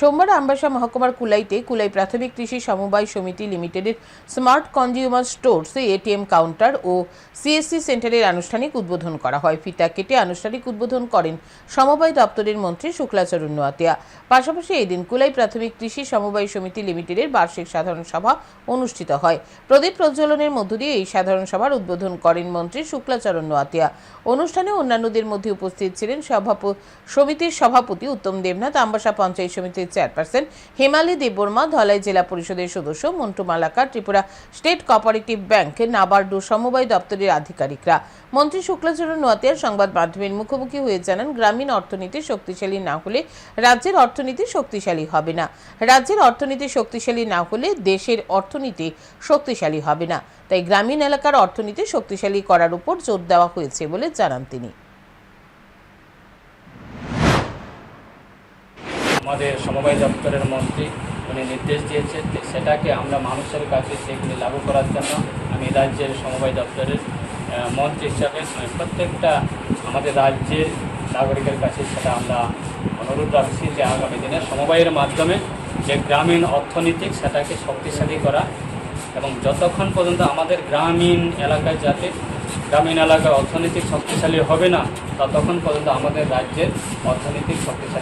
সোমবার আমবাসা মহকুমার কুলাইতে কুলাই প্রাথমিক কৃষি সমবায় সমিতি লিমিটেডের smart consumer stores ATM counter ও সিএসসি সেন্টারের আনুষ্ঠানিক উদ্বোধন করা হয়। ফিতা কেটে আনুষ্ঠানিক উদ্বোধন করেন সমবায় দপ্তরের মন্ত্রী শুক্লাচরণ নোয়াতিয়া পাশাপাশি এই দিন কুলাই প্রাথমিক কৃষি সমবায় সমিতি লিমিটেডের বার্ষিক সাধারণ সভা অনুষ্ঠিত হয়। প্রদীপ প্রজ্বলনের মধ্য দিয়ে এই সাধারণ সভার উদ্বোধন করেন মন্ত্রী শুক্লাচরণ নোয়াতিয়া অনুষ্ঠানে অন্যান্যদের মধ্যে উপস্থিত ছিলেন সভাপ, সমিতির সভাপতি উত্তম দেবনাথ, আম্বাসা পঞ্চায়েত সমিতির চেয়ারপারসন হেমালি দেববর্মা, ধলাই জেলা পরিষদের সদস্য Montu Malakar, Tripura state cooperative bank, নাবার্ডু সমবায় দপ্তরের আধিকারিকরা। মন্ত্রী শুক্লাচরণ নোয়াতিয়ার সংবাদ মাধ্যমের মুখোমুখি হয়ে জানান, গ্রামীণ অর্থনীতি শক্তিশালী না হলে রাজ্যের অর্থনীতি শক্তিশালী হবে না। রাজ্যের অর্থনীতি শক্তিশালী না হলে দেশের অর্থনীতি শক্তিশালী হবে না। তাই গ্রামীণ এলাকার অর্থনীতি শক্তিশালী করার উপর জোর দেওয়া হয়েছে বলে জানান তিনি। আমাদের সমবায় দপ্তরের মন্ত্রী উনি নির্দেশ দিয়েছে সেটাকে আমরা মানুষের কাছে সেগুলি লাগু করার জন্য আমি রাজ্যের সমবায় দপ্তরের মন্ত্রী হিসাবে প্রত্যেকটা আমাদের রাজ্যের নাগরিকের কাছে সেটা আমরা অনুরোধ রাখছি যে আগামী দিনে সমবায়ের মাধ্যমে যে গ্রামীণ অর্থনীতি সেটাকে শক্তিশালী করা এবং যতক্ষণ পর্যন্ত আমাদের গ্রামীণ এলাকায় যাতে গ্রামীণ এলাকায় অর্থনৈতিক শক্তিশালী হবে না, ততক্ষণ পর্যন্ত আমাদের রাজ্যের অর্থনৈতিক শক্তিশালী